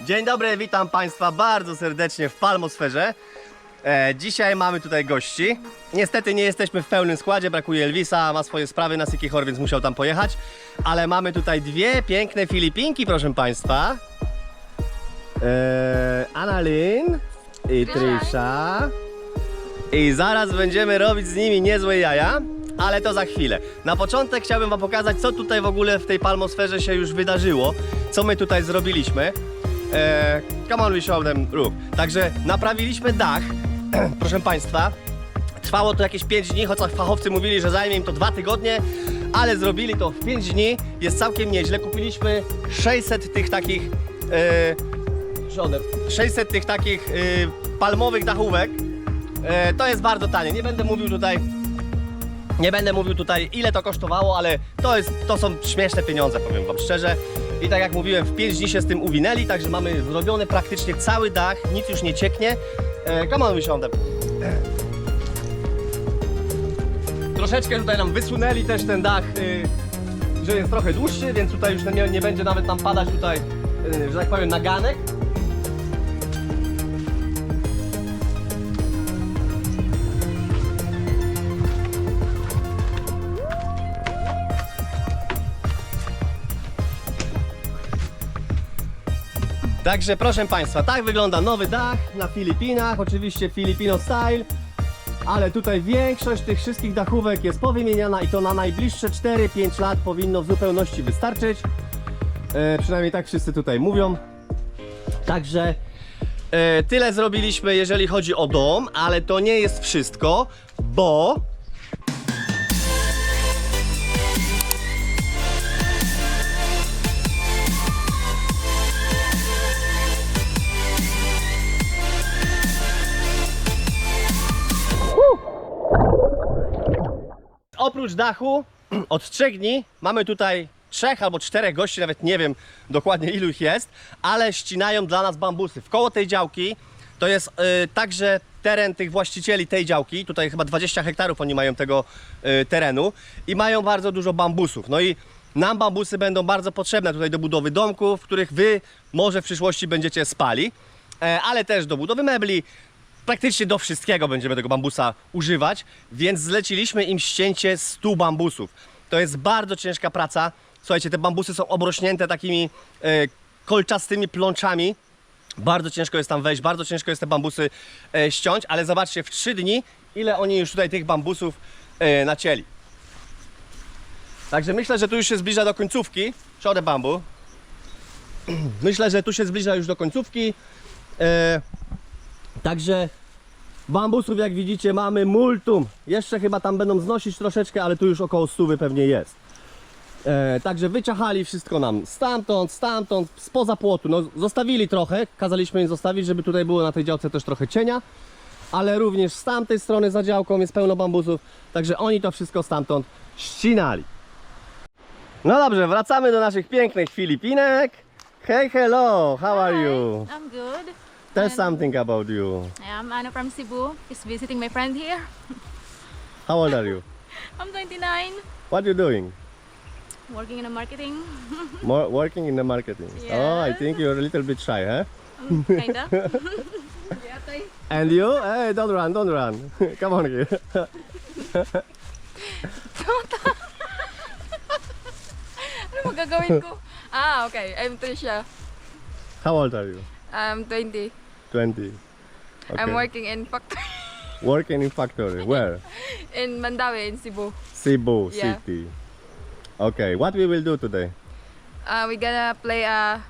Dzień dobry, witam Państwa bardzo serdecznie w Palmosferze. E, dzisiaj mamy tutaj gości. Niestety nie jesteśmy w pełnym składzie, brakuje Elvisa, ma swoje sprawy na Sikihor, więc musiał tam pojechać. Ale mamy tutaj dwie piękne Filipinki, proszę Państwa. E, Annalyn i Trisha. I zaraz będziemy robić z nimi niezłe jaja, ale to za chwilę. Na początek chciałbym Wam pokazać, co tutaj w ogóle w tej palmosferze się już wydarzyło, co my tutaj zrobiliśmy. E, come on, we show them roof. Także naprawiliśmy dach, proszę Państwa. Trwało to jakieś 5 dni, chociaż fachowcy mówili, że zajmie im to 2 tygodnie, ale zrobili to w 5 dni. Jest całkiem nieźle. Kupiliśmy 600 tych takich e, żoner, 600 tych takich y, palmowych dachówek. E, to jest bardzo tanie. Nie będę mówił tutaj. Nie będę mówił tutaj ile to kosztowało, ale to, jest, to są śmieszne pieniądze, powiem wam szczerze. I tak jak mówiłem, w 5 dni się z tym uwinęli, także mamy zrobiony praktycznie cały dach, nic już nie cieknie. E, come on. Troszeczkę tutaj nam wysunęli też ten dach, y, że jest trochę dłuższy, więc tutaj już nie, nie będzie nawet nam padać tutaj, y, że tak powiem, naganek. Także proszę Państwa, tak wygląda nowy dach na Filipinach, oczywiście Filipino style, ale tutaj większość tych wszystkich dachówek jest powymieniana i to na najbliższe 4-5 lat powinno w zupełności wystarczyć. E, przynajmniej tak wszyscy tutaj mówią. Także e, tyle zrobiliśmy, jeżeli chodzi o dom, ale to nie jest wszystko, bo oprócz dachu od trzech dni mamy tutaj trzech albo czterech gości, nawet nie wiem dokładnie ilu ich jest, ale ścinają dla nas bambusy. W koło tej działki to jest y, także teren tych właścicieli tej działki. Tutaj chyba 20 hektarów oni mają tego y, terenu i mają bardzo dużo bambusów. No i nam bambusy będą bardzo potrzebne tutaj do budowy domków, w których wy może w przyszłości będziecie spali, e, ale też do budowy mebli, praktycznie do wszystkiego będziemy tego bambusa używać, więc zleciliśmy im ścięcie 100 bambusów. To jest bardzo ciężka praca. Słuchajcie, te bambusy są obrośnięte takimi e, kolczastymi plączami. Bardzo ciężko jest tam wejść, bardzo ciężko jest te bambusy e, ściąć, ale zobaczcie, w 3 dni ile oni już tutaj tych bambusów e, nacięli. Także myślę, że tu już się zbliża do końcówki. The bambu. Myślę, że tu się zbliża już do końcówki. E, Także bambusów jak widzicie mamy multum. Jeszcze chyba tam będą znosić troszeczkę, ale tu już około 100 pewnie jest. E, także wyciachali wszystko nam stamtąd, stamtąd, spoza płotu. No, zostawili trochę, kazaliśmy im zostawić, żeby tutaj było na tej działce też trochę cienia. Ale również z tamtej strony za działką jest pełno bambusów. Także oni to wszystko stamtąd ścinali. No dobrze, wracamy do naszych pięknych Filipinek. Hey, hello, how are you? I'm good. Tell And something about you. I'm Anna from Cebu. Just visiting my friend here. How old are you? I'm 29, What you doing? working in a marketing. More working in the marketing. Oh, I think you're a little bit shy, huh? Kinda. And you? Hey, don't run, don't run. Come on here. Ano magagawin ko? Ah, okay. I'm Trisha. How old are you? I'm 20. 20. Okay. I'm working in factory Working in factory. Where? in Mandawi in Cebu. Cebu Yeah. City. Okay, what we will do today? Uh, we gonna play a,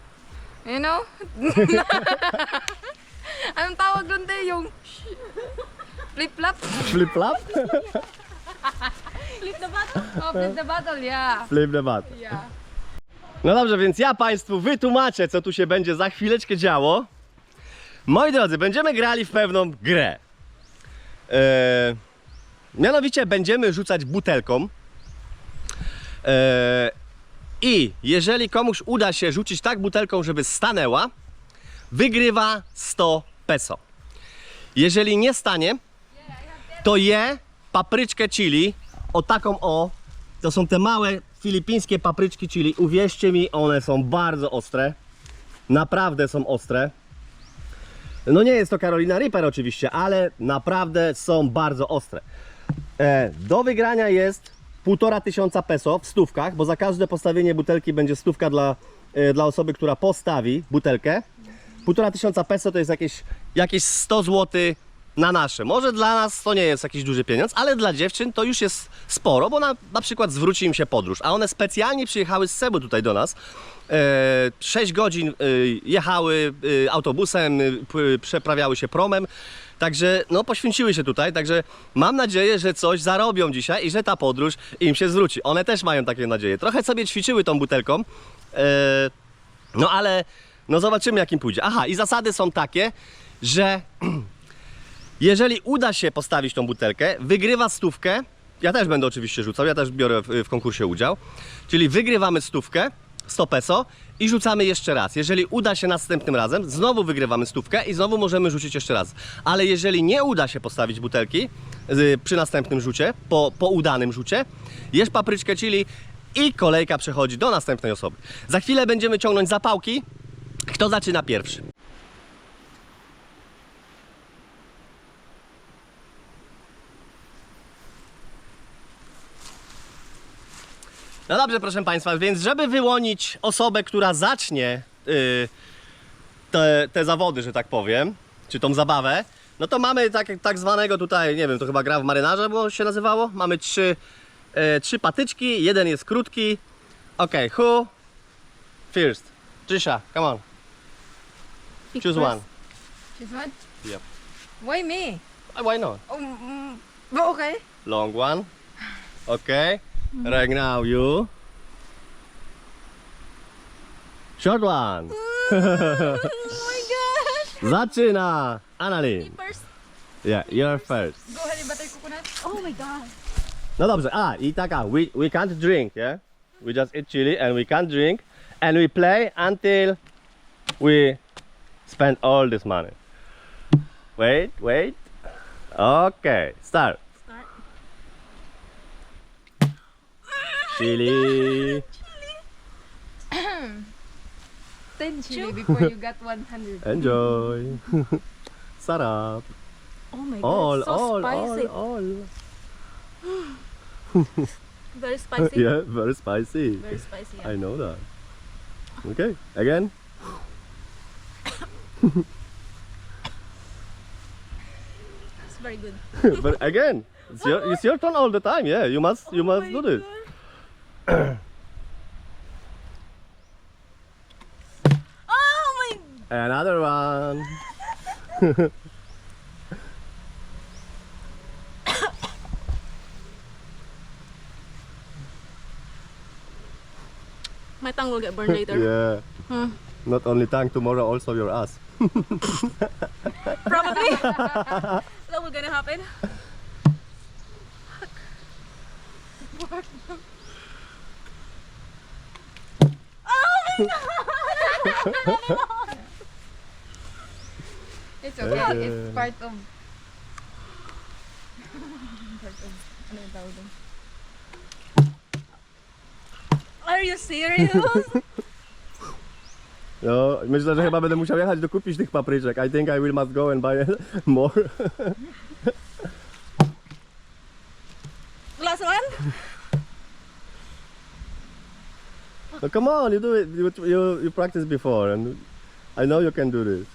you know? Anong tawag doon? Yung flip-flop? Flip-flop? Flip the bottle? Oh, flip the bottle, yeah. Flip the bottle. Yeah. No dobrze, więc ja Państwu wytłumaczę, co tu się będzie za chwileczkę działo. Moi drodzy, będziemy grali w pewną grę. Eee, mianowicie będziemy rzucać butelką. Eee, I jeżeli komuś uda się rzucić tak butelką, żeby stanęła, wygrywa 100 peso. Jeżeli nie stanie, to je papryczkę chili, o taką o, to są te małe filipińskie papryczki chili. Uwierzcie mi, one są bardzo ostre. naprawdę są ostre. No nie jest to Carolina Reaper oczywiście, ale naprawdę są bardzo ostre. E, do wygrania jest półtora tysiąca peso w stówkach, bo za każde postawienie butelki będzie stówka dla, e, dla osoby, która postawi butelkę. Półtora tysiąca peso to jest jakieś, jakieś 100 zł na nasze. Może dla nas to nie jest jakiś duży pieniądz, ale dla dziewczyn to już jest sporo, bo na, na przykład zwróci im się podróż, a one specjalnie przyjechały z Cebu tutaj do nas. E, 6 godzin e, jechały e, autobusem, e, przeprawiały się promem. Także no, poświęciły się tutaj, także mam nadzieję, że coś zarobią dzisiaj i że ta podróż im się zwróci. One też mają takie nadzieje. Trochę sobie ćwiczyły tą butelką, e, no ale no zobaczymy jak im pójdzie. Aha, i zasady są takie, że jeżeli uda się postawić tą butelkę, wygrywa stówkę. Ja też będę oczywiście rzucał, ja też biorę w, w konkursie udział. Czyli wygrywamy stówkę, 100 peso i rzucamy jeszcze raz. Jeżeli uda się następnym razem, znowu wygrywamy stówkę i znowu możemy rzucić jeszcze raz. Ale jeżeli nie uda się postawić butelki y, przy następnym rzucie, po, po udanym rzucie, jesz papryczkę chili i kolejka przechodzi do następnej osoby. Za chwilę będziemy ciągnąć zapałki. Kto zaczyna pierwszy? No dobrze, proszę Państwa, więc żeby wyłonić osobę, która zacznie y, te, te zawody, że tak powiem, czy tą zabawę, no to mamy tak, tak zwanego tutaj, nie wiem, to chyba gra w marynarze, bo się nazywało. Mamy trzy, e, trzy patyczki, jeden jest krótki. Okej, who first? Trisha, come on, Pick choose first. one. Choose one? Yep. Why me? Uh, Why not? Oh, mm, okay. Long one. Okay. Mm-hmm. Right now you. Short one. oh my gosh! Zaczyna! Annalyn. First, Yeah, you're first. go ahead and butter coconut. Oh my god. No dobrze, a i taka, we, we can't drink, yeah? We just eat chili and we can't drink and we play until we spend all this money. Wait, wait. Okay, start. Chili. Ten chili before you got 100. Enjoy. Sarap. Oh my god, All, so all, spicy. all, all. Very spicy. Yeah, very spicy. Very spicy. Yeah. I know that. Okay, again. It's very good. but again, it's your, it's your turn all the time. Yeah, you must you oh must do this. Oh my Another one. My tongue will get burned later. Yeah. Hmm. Not only tongue, tomorrow also your ass. Probably. that will gonna happen. It's okay. Okay. It's part of part of ano yung tawag doon? Are you serious? No, myślę, że chyba będę musiał jechać dokupić tych papryczek. I think I will must go and buy more. Last one? Come on, you do it. You, you, you practiced before and I know you can do this.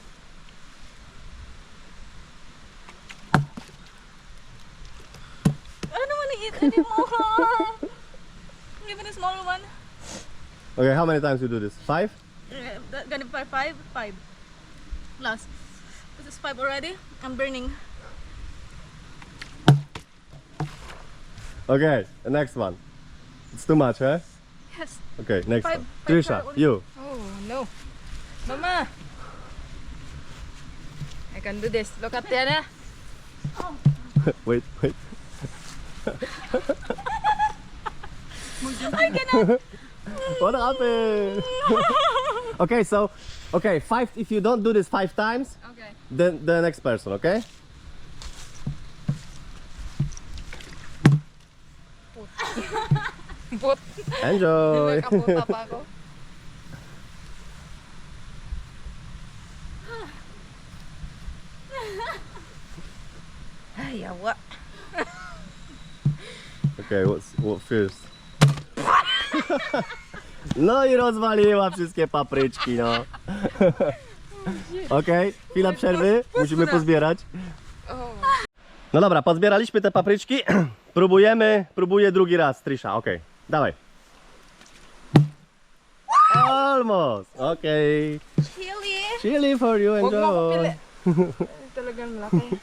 I don't want to eat anymore. Even a small one. Okay, how many times you do this? Five? Uh, that- Gonna be five? Five. Last. This is five already. I'm burning. Okay, the next one. It's too much, huh? Yes. Okay, next Five- one. five Trisha, you. Oh no. Mama. I can do this. Look at Tiana. Eh? wait, wait. I cannot. What happened? okay, so, okay, five. If you don't do this five times, Okay. then the next person, okay? Boat. Enjoy! Nakapunta pa ako. Okay, what's, what first? No i rozwaliła wszystkie papryczki, no. Okej, chwila przerwy, musimy pozbierać. No dobra, pozbieraliśmy te papryczki. Próbujemy, próbuję drugi raz, Trisha, okej. Dawaj. Almost, okej. Chili. Chili for you, Huwag mo ako pili. malaki.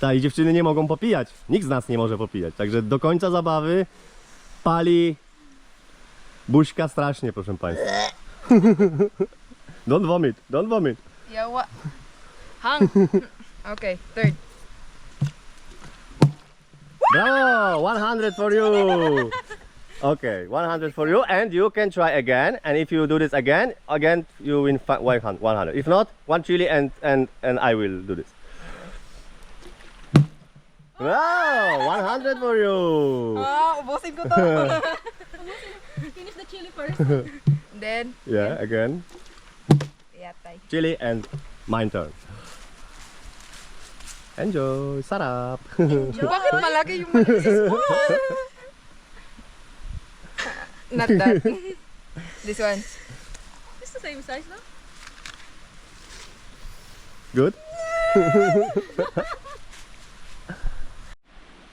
Tak, i dziewczyny nie mogą popijać. Nikt z nas nie może popijać. Także do końca zabawy pali buźka strasznie, proszę Państwa. don't vomit, don't vomit. Yawa. Hang. Okay, third. Bravo! 100 for you! Okay, 100 for you, and you can try again. And if you do this again, again you win fi- 100. 100. If not, one chili and and and I will do this. Wow! 100 for you! Ah, ubusin ko to. Finish the chili first. Then, Yeah, again. yatay. chili and mine turn. Enjoy! Sarap! Bakit malaki yung? Small. Not that. This one. It's the same size, no? Good?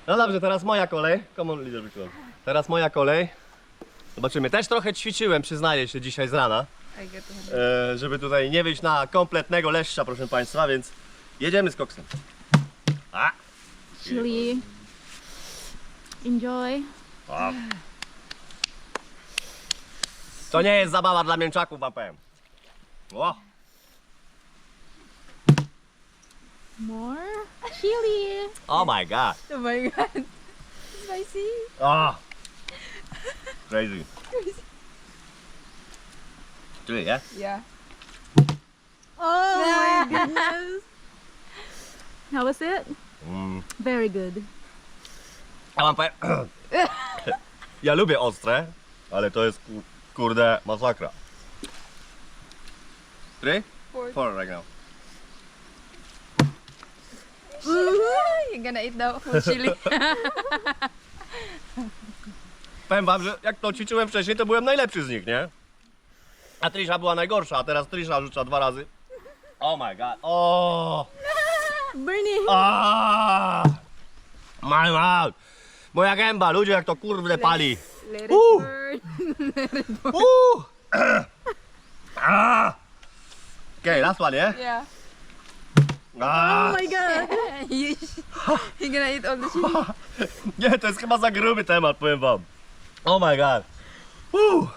No dobrze, teraz moja kolej. Come on, closer. Teraz moja kolej. Zobaczymy. Też trochę ćwiczyłem, przyznaję się, dzisiaj z rana, I get to e, żeby tutaj nie wyjść na kompletnego leszcza, proszę Państwa, więc jedziemy z koksem. A! Chili. Enjoy. Wow. To nie jest zabawa dla mięczaków, wam powiem. O! More chili. Oh my god! Oh my god. Spicy. Oh, crazy. Czuję, nie? Eh? Yeah. Oh my ah. goodness. How was it? Mm. Very good. Ja wam powiem... ja lubię ostre, ale to jest ku- kurde masakra. Three? Four. Four right now. You're gonna eat the whole chili. Powiem wam, że jak to ćwiczyłem wcześniej, to byłem najlepszy z nich, nie? A Trisha była najgorsza, a teraz Trisha rzuca dwa razy. Oh my god. Oh! Bernie. Ah! My mouth! Moja gęba, ludzie jak to kurde pali. Let it Ooh. burn. Woo! ah! Okay, last one, yeah? Yeah. Ah! Oh my god. You- You're gonna eat all the chili. Nie, to jest chyba za gruby temat, powiem wam. Oh my god. Woo!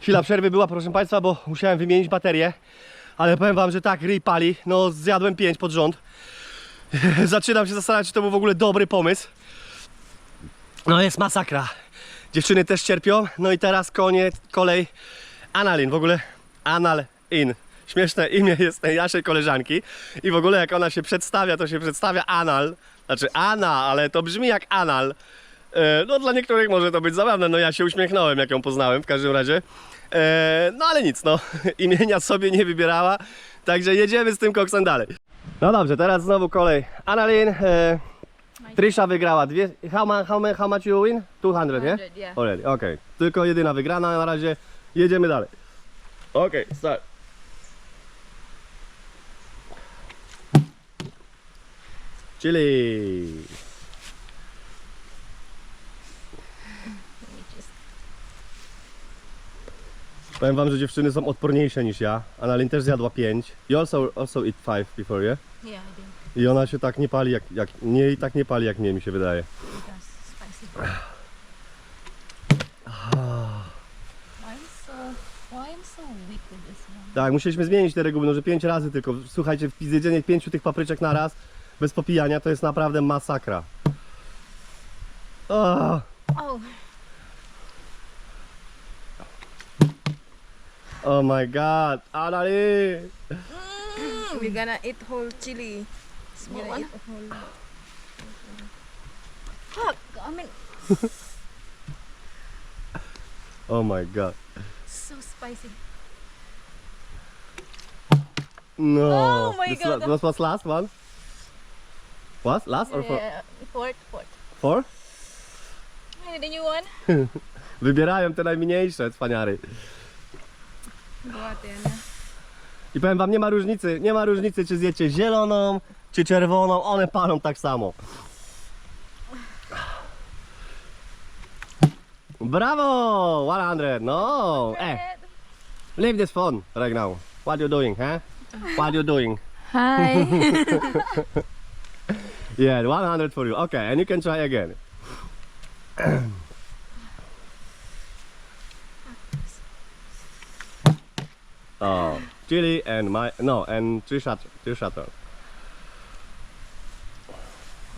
Chwila przerwy była, proszę Państwa, bo musiałem wymienić baterię. Ale powiem Wam, że tak, ryj pali. No, zjadłem pięć pod rząd. Zaczynam się zastanawiać, czy to był w ogóle dobry pomysł. No, jest masakra. Dziewczyny też cierpią. No i teraz koniec, kolej Analin. W ogóle Anal In. Śmieszne imię jest tej naszej koleżanki. I w ogóle jak ona się przedstawia, to się przedstawia Anal. Znaczy Ana, ale to brzmi jak Anal. E, No dla niektórych może to być zabawne, no ja się uśmiechnąłem jak ją poznałem w każdym razie. E, No ale nic, no imienia sobie nie wybierała, także jedziemy z tym koksem dalej. No dobrze, teraz znowu kolej Annalyn. E, Trisha wygrała dwie. How, ma, how, ma- how much you win? 200, nie? 200, yeah. Already. Tylko jedyna wygrana na razie. Jedziemy dalej. Okej, start. Chili. Powiem wam, że dziewczyny są odporniejsze niż ja. Annalyn też zjadła 5. You also, also eat 5 before, yeah? Yeah, I did. I ona się tak nie pali jak, jak nie i tak nie pali jak mnie mi się wydaje. That's spicy. Why am so why am so weak with this one? Tak, musieliśmy zmienić te reguły, no że 5 razy tylko. Słuchajcie, zjedzenie 5 tych papryczek na raz bez popijania to jest naprawdę masakra. Oh, Oh, oh my god, Annalyn! Mm. We're gonna eat whole chili. Small Gonna one? eat whole. fuck. I mean, Oh my god. so spicy. No. Oh my this, God. la- This was last one? What? Last or four? Yeah, fourth, fourth. four? Hey, the new one. Wybierają te najmniejsze cwaniary. Na. I powiem wam, nie ma różnicy, nie ma różnicy czy zjecie zieloną, czy czerwoną, one palą tak samo. Brawo! 100, no! Eh, leave this phone right now. What you doing, huh? What you doing? Hi. Yeah, 100 for you. Okay, and you can try again. oh, chili and my no and three shot, three shot.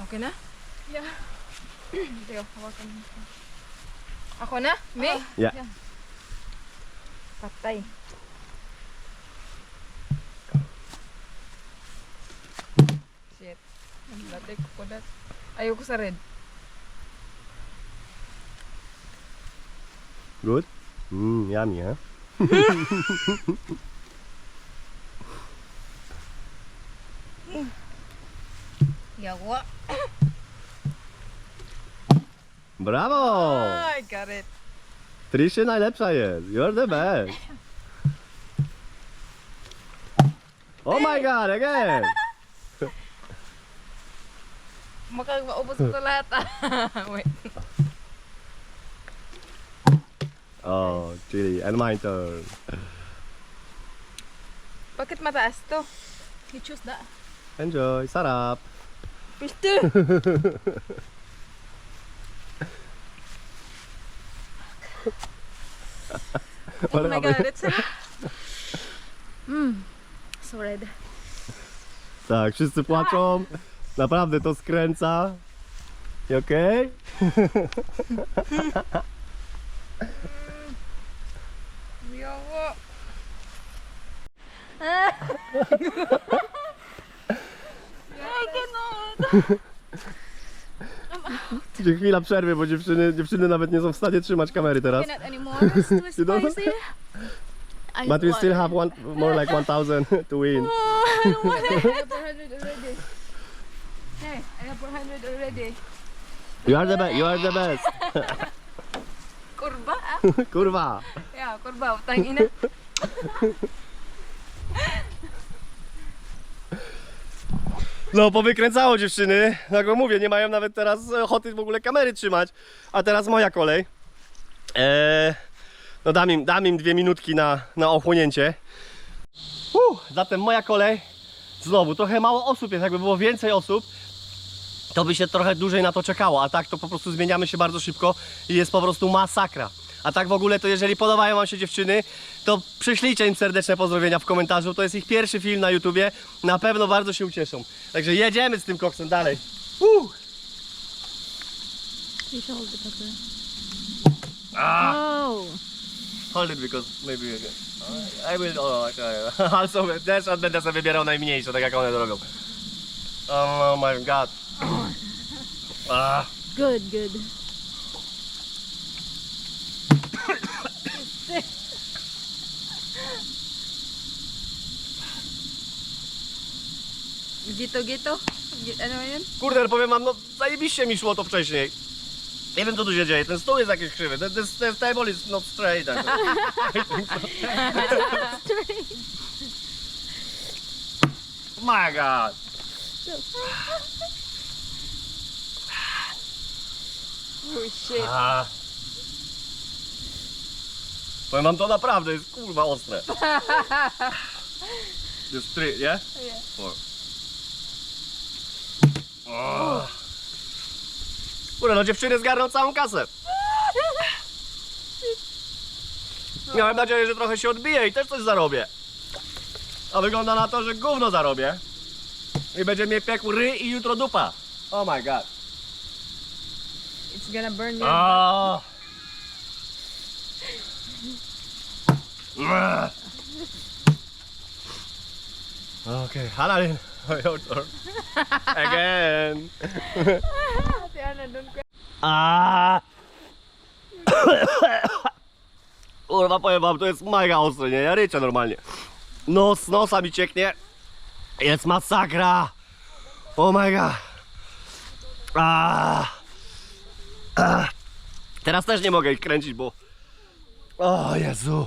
Okay na? Yeah. Teo, hawakan mo. Ako na? Me? Yeah. Patay. Shit. Naglatay ko kudat. Ayoko sa red. Good. Mm, yummy, huh? Yawa. Brawo! I got it. Trishy najlepsza jest. You're the best. Oh my god, again! Mukhang maubos ko lahat ah. Wait. Oh, chili. And my turn. Bakit mataas to? You choose that. Enjoy. Sarap. Pisto! Oh my god, it's Mmm. So red. Tak, wszyscy płaczą. Naprawdę to skręca. You okay? Yawa. I cannot. Gdzie chwila przerwy, bo dziewczyny, dziewczyny nawet nie są w stanie trzymać kamery teraz. cannot anymore. It's too You don't- spicy. I But we still have one, more like 1000 to win. Oh, I don't want it. I have 400 already. Hey, I have 400 already. You are the best, you are the best. Kurba ah. Kurwa. Yeah, kurba. Utang ina. No, powykręcało dziewczyny. Jak mówię, nie mają nawet teraz ochoty w ogóle kamery trzymać. A teraz moja kolej. Eee, no dam im, dam im dwie minutki na, na ochłonięcie. Uh, zatem moja kolej. Znowu, trochę mało osób jest. Jakby było więcej osób, to by się trochę dłużej na to czekało. A tak to po prostu zmieniamy się bardzo szybko i jest po prostu masakra. A tak w ogóle to jeżeli podobają Wam się dziewczyny, to przyślijcie im serdeczne pozdrowienia w komentarzu. To jest ich pierwszy film na YouTubie. Na pewno bardzo się ucieszą. Także jedziemy z tym koksem dalej. Uh! You should hold the pepper. Ah. Oh. Hold it because maybe I will oh, okay. Also też będę sobie wybierał najmniejsze, tak jak one to robią. Oh my god. Ah. Good, good. Gito-gito? Gi- Ano yun? Kurde, ale powiem wam, no zajebiście mi szło to wcześniej. Nie wiem co tu się dzieje, ten stół jest jakiś krzywy, ten, ten, ten table is not straight. I think so. My god. Oh shit. Ah. Powiem wam, to naprawdę jest kurwa ostre. Jest trzy, nie? Yeah. Four. Kurde, no dziewczyny zgarną całą kasę. Miałem nadzieję, że trochę się odbiję i też coś zarobię. A wygląda na to, że gówno zarobię. I będzie mnie piekł ry i jutro dupa. Oh my god. It's gonna burn your Ah. Ugh. Okay, Halalin, your turn. Again. Ate. A. Kurwa, powiem wam, to jest mega ostre, nie? Ja ryczę normalnie. Nos, nosa mi cieknie. Jest masakra! Oh my god! Ah. Ah. Teraz też nie mogę ich kręcić, bo... O Jezu!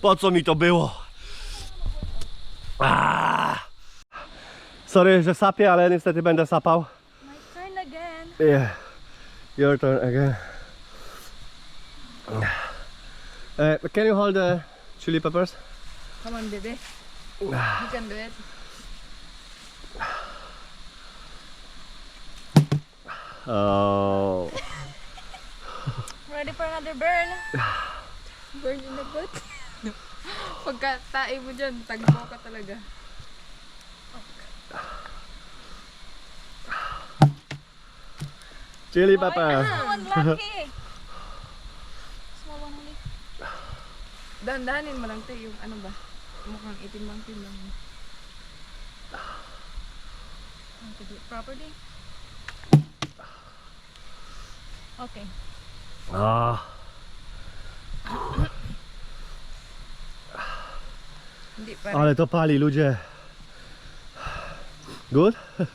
Po co mi to było? Ah. Sorry, że sapię, ale niestety będę sapał. My turn again. Yeah. Your turn again. Uh, can you hold the chili peppers? Come on, baby. You can do it. Oh. Ready for another burn? Burn in the butt. Pagka tae mo dyan, tagpo ka talaga. Chili peppers. Small one lucky. Small one only. Dahan-dahanin mo lang tayo yung ano ba? Mukhang itim lang timbang mo. I have to do it properly. Okay. Ah. Hindi pa rin. Ale to pali, ludzie. Good?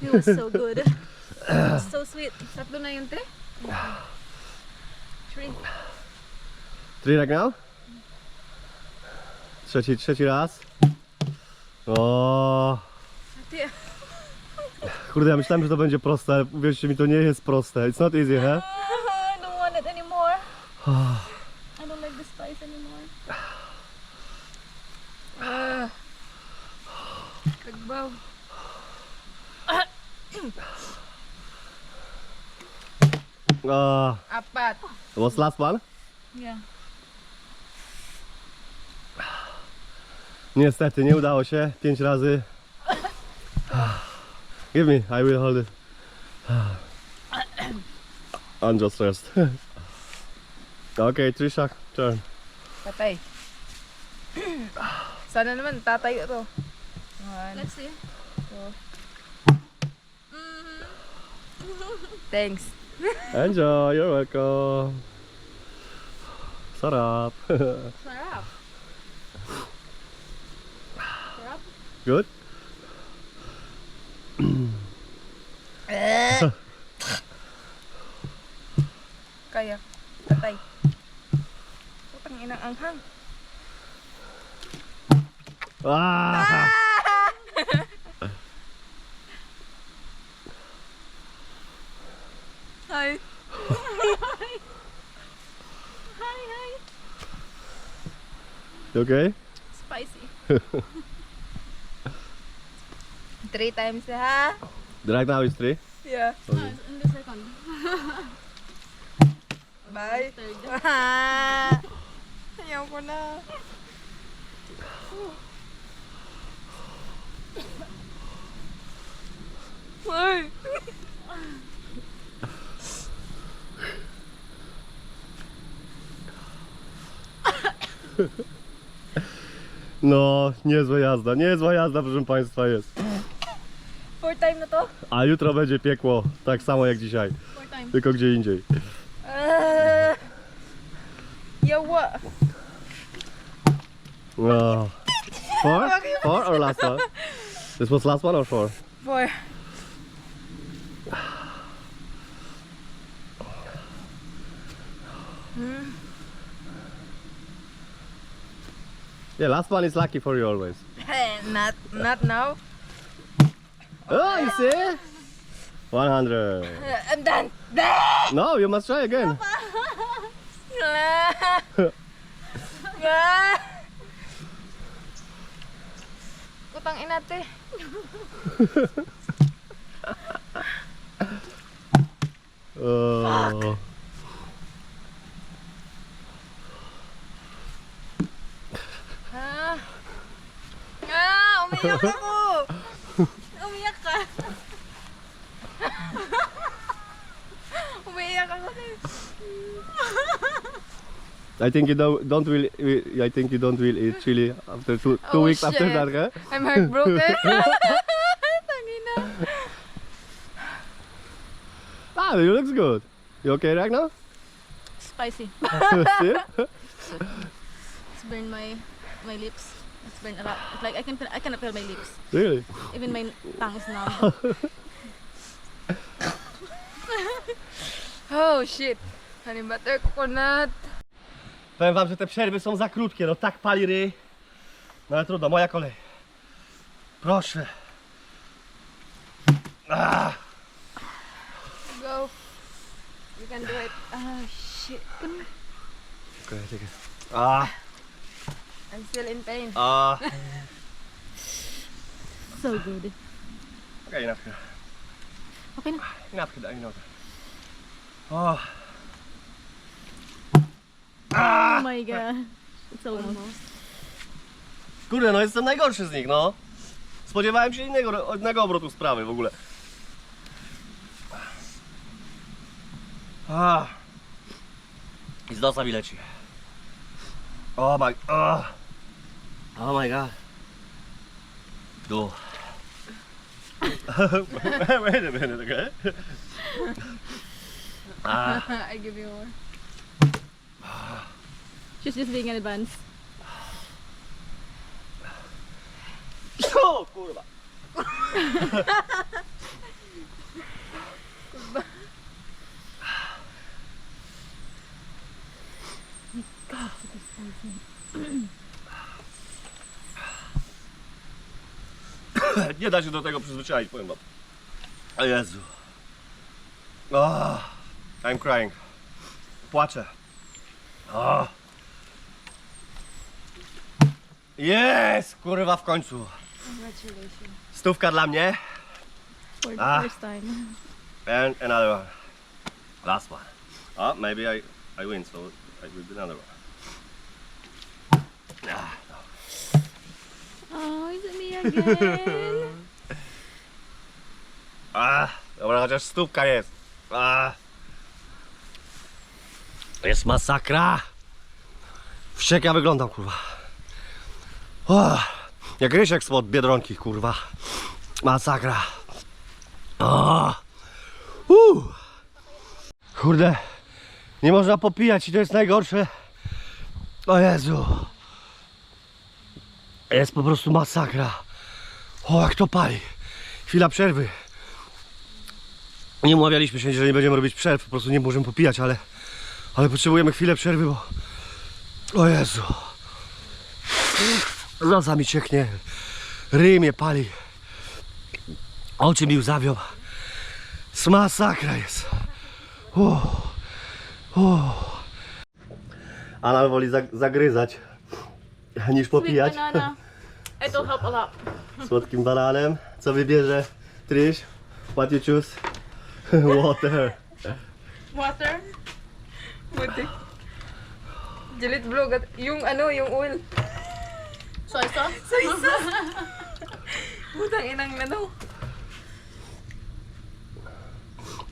Feels so good. so sweet. Tatlo na yun, te? Three. Three right now? Trzeci, trzeci raz. O, kurde, ja myślałem, że to będzie proste, ale uwierzcie mi, to nie jest proste. It's not easy, he? I don't want it anymore. Ah, Apat. what's last one? Yeah. Niestety, nie udało się. Pięć razy. Give me, I will hold it. I'm just stressed. okay, Trisha, turn. Patay. Sana naman tatayo to. One, Let's see. two. Thanks. Enjoy, you're welcome. Sarap. Sarap. Sarap. Good? Kaya. Patay. Putang inang anghang. Ah! Hi. Hi, hi. You okay? Spicy. Three times na ha? The right now is three. Yeah. Ah, in the second. Bye. Third. Ayaw ko na. Ay. No, niezła jazda, niezła jazda, proszę Państwa jest. Fourth time na to? A jutro będzie piekło, tak samo jak dzisiaj, Fourth time. tylko gdzie indziej. Uh, yawa. No. Four? Four or last one? This was last one or four? Four. Yeah, last one is lucky for you always. not, not now. Oh, you see? 100. Uh, I'm done. No, you must try again. Utang inate. Oh. Ah. Ah, umiyak ako. Umiyak ka. Umiyak ako. I think you don't, don't will, I think you don't will eat chili after two, two Oh, weeks after that, huh? I'm heartbroken. Tangina. Ah, you looks good. You okay right now? Spicy. Still? It's burned my my lips. Been a lot. It's like I can I cannot feel my lips. Really? Even my tongue is numb. Oh shit. Honey butter coconut. Powiem wam, że te przerwy są za krótkie, no tak pali ryj. No ale trudno, moja kolej. Proszę. Ah, Go. You can do it. Oh shit. okej, czekaj. Ah, I'm still in pain. ah. so good. Okej, enough. Okay na. Enough enough. Oh. Oh my god. It's almost. Kurde, no jestem najgorszy z nich, no. Spodziewałem się innego, innego obrotu sprawy w ogóle. Ah. I z nosa mi leci. Oh my... Oh, oh my god. Du. Wait a minute, okay? Ah. I give you more. She's just being in advance. O, kurwa. Nie da się do tego przyzwyczaić, powiem wam. O Jezu. Oh, I'm crying. Płaczę. Oh. Jest, kurwa w końcu. Stówka dla mnie. For the Ah. first time. And another one. Last one. Oh, maybe I, I win, so I will do another one. Ah, Oh, is it me ah, dobra, chociaż stówka jest. Ah. Jest masakra. Wściek ja wyglądam, kurwa. Oh, jak Rysiek spod Biedronki, kurwa. Masakra. Uh. Kurde, nie można popijać i to jest najgorsze. O Jezu. Jest po prostu masakra. O, jak to pali. Chwila przerwy. Nie umawialiśmy się, że nie będziemy robić przerw, po prostu nie możemy popijać, ale, ale potrzebujemy chwilę przerwy, bo... O Jezu. Nosa mi cieknie. Ryj mnie pali. Oczy mi łzawią. Masakra jest. Uff. Uff. Anna woli zag- zagryzać niż Sweet popijać banana. It'll help a lot. słodkim bananem. Co wybierze Trish? What you choose? Water. Water. Buti. Jalit vlog at yung ano, yung oil. Soy sauce. Soy sauce. Putang inang ano.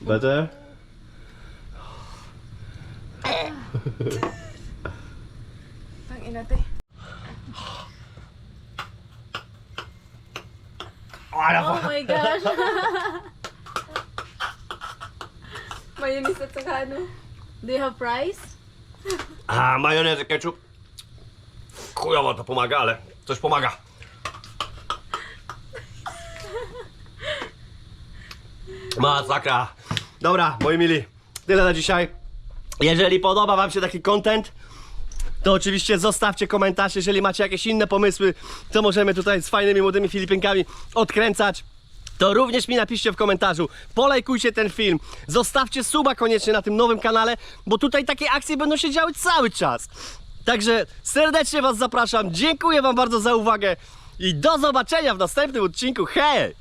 Better? Putang ina Oh my gosh. Mayonnaise at saka ano. Do you have fries? A, majonez, ketchup. Chujowo to pomaga, ale coś pomaga. Masakra. Dobra, moi mili, tyle na dzisiaj. Jeżeli podoba wam się taki content, to oczywiście zostawcie komentarz, jeżeli macie jakieś inne pomysły, co możemy tutaj z fajnymi młodymi Filipinkami odkręcać. To również mi napiszcie w komentarzu, polajkujcie ten film, zostawcie suba koniecznie na tym nowym kanale, bo tutaj takie akcje będą się działy cały czas. Także serdecznie Was zapraszam, dziękuję Wam bardzo za uwagę i do zobaczenia w następnym odcinku. Hej!